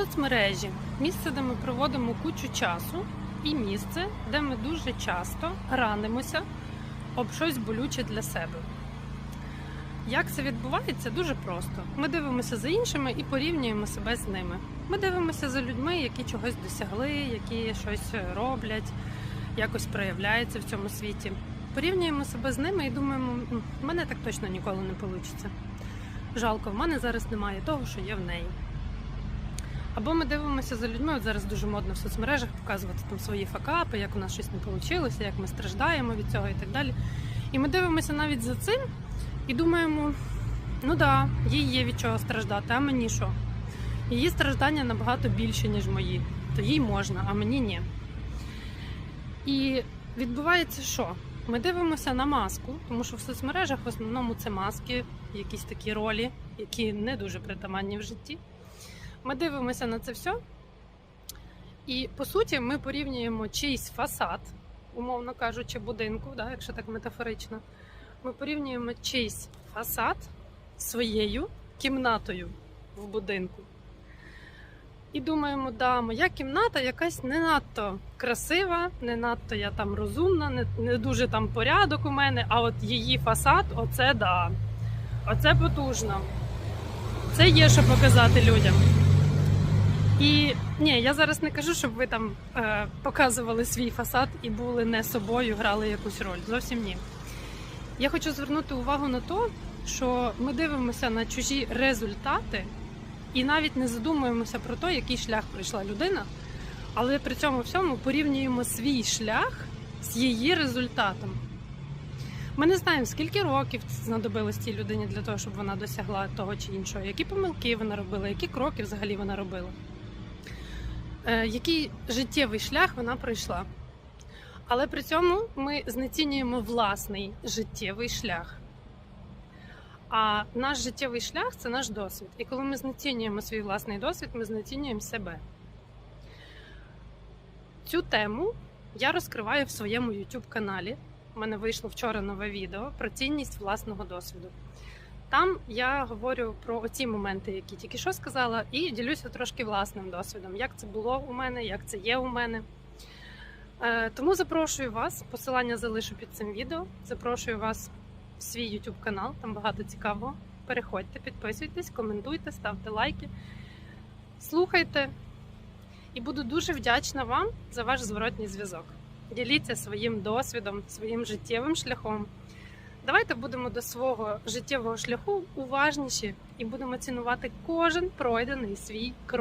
Соцмережі місце, де ми проводимо кучу часу, і місце, де ми дуже часто ранимося об щось болюче для себе. Як це відбувається? Дуже просто. Ми дивимося за іншими і порівнюємо себе з ними. Ми дивимося за людьми, які чогось досягли, які щось роблять, якось проявляються в цьому світі. Порівнюємо себе з ними і думаємо, в мене так точно ніколи не вийде. Жалко, в мене зараз немає того, що є в неї. Або ми дивимося за людьми, от зараз дуже модно в соцмережах показувати там свої факапи, як у нас щось не вийшло, як ми страждаємо від цього і так далі. І ми дивимося навіть за цим і думаємо: ну да, їй є від чого страждати, а мені що? Її страждання набагато більше, ніж мої. То їй можна, а мені ні. І відбувається що? Ми дивимося на маску, тому що в соцмережах в основному це маски, якісь такі ролі, які не дуже притаманні в житті. Ми дивимося на це все. І по суті, ми порівнюємо чийсь фасад, умовно кажучи, будинку, да, якщо так метафорично. Ми порівнюємо чийсь фасад своєю кімнатою в будинку. І думаємо, да, моя кімната якась не надто красива, не надто я там розумна, не, не дуже там порядок у мене, а от її фасад, оце да. Оце потужно. Це є що показати людям. І ні, я зараз не кажу, щоб ви там е, показували свій фасад і були не собою, грали якусь роль. Зовсім ні. Я хочу звернути увагу на те, що ми дивимося на чужі результати і навіть не задумуємося про те, який шлях пройшла людина, але при цьому всьому порівнюємо свій шлях з її результатом. Ми не знаємо, скільки років знадобилось цій людині для того, щоб вона досягла того чи іншого, які помилки вона робила, які кроки взагалі вона робила, який життєвий шлях вона пройшла. Але при цьому ми знецінюємо власний життєвий шлях. А наш життєвий шлях це наш досвід. І коли ми знецінюємо свій власний досвід, ми знецінюємо себе. Цю тему я розкриваю в своєму YouTube каналі. У мене вийшло вчора нове відео про цінність власного досвіду. Там я говорю про оці моменти, які тільки що сказала, і ділюся трошки власним досвідом, як це було у мене, як це є у мене. Е, Тому запрошую вас, посилання залишу під цим відео. Запрошую вас в свій YouTube канал, там багато цікавого. Переходьте, підписуйтесь, коментуйте, ставте лайки, слухайте. І буду дуже вдячна вам за ваш зворотній зв'язок. Діліться своїм досвідом, своїм життєвим шляхом. Давайте будемо до свого життєвого шляху уважніші і будемо цінувати кожен пройдений свій крок.